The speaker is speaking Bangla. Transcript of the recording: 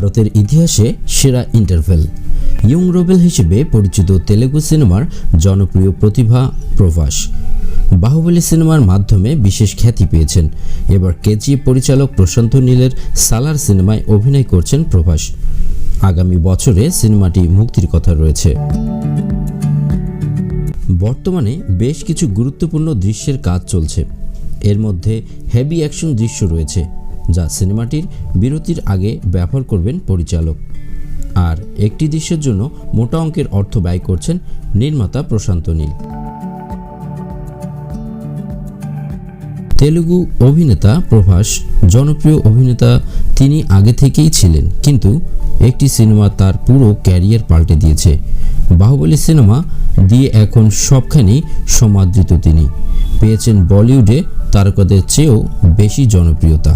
ভারতের ইতিহাসে সেরা ইন্টারভেল। ইয়ং রোবেল হিসেবে পরিচিত তেলেগু সিনেমার জনপ্রিয় প্রতিভা প্রভাস। বাহুবলী সিনেমার মাধ্যমে বিশেষ খ্যাতি পেয়েছেন। এবার কেজি পরিচালক প্রশান্ত নীলের সালার সিনেমায় অভিনয় করছেন প্রভাস। আগামী বছরে সিনেমাটি মুক্তির কথা রয়েছে। বর্তমানে বেশ কিছু গুরুত্বপূর্ণ দৃশ্যের কাজ চলছে। এর মধ্যে হেভি অ্যাকশন দৃশ্য রয়েছে। যা সিনেমাটির বিরতির আগে ব্যবহার করবেন পরিচালক। আর একটি দৃশ্যের জন্য মোটা অঙ্কের অর্থ ব্যয় করছেন নির্মাতা প্রশান্ত নীল। তেলুগু অভিনেতা প্রভাস, জনপ্রিয় অভিনেতা তিনি আগে থেকেই ছিলেন, কিন্তু একটি সিনেমা তার পুরো ক্যারিয়ার পাল্টে দিয়েছে। বাহুবলী সিনেমা দিয়ে এখন সবখানি সমাদৃত তিনি। পেয়েছেন বলিউডে তারকাদের চেয়েও বেশি জনপ্রিয়তা।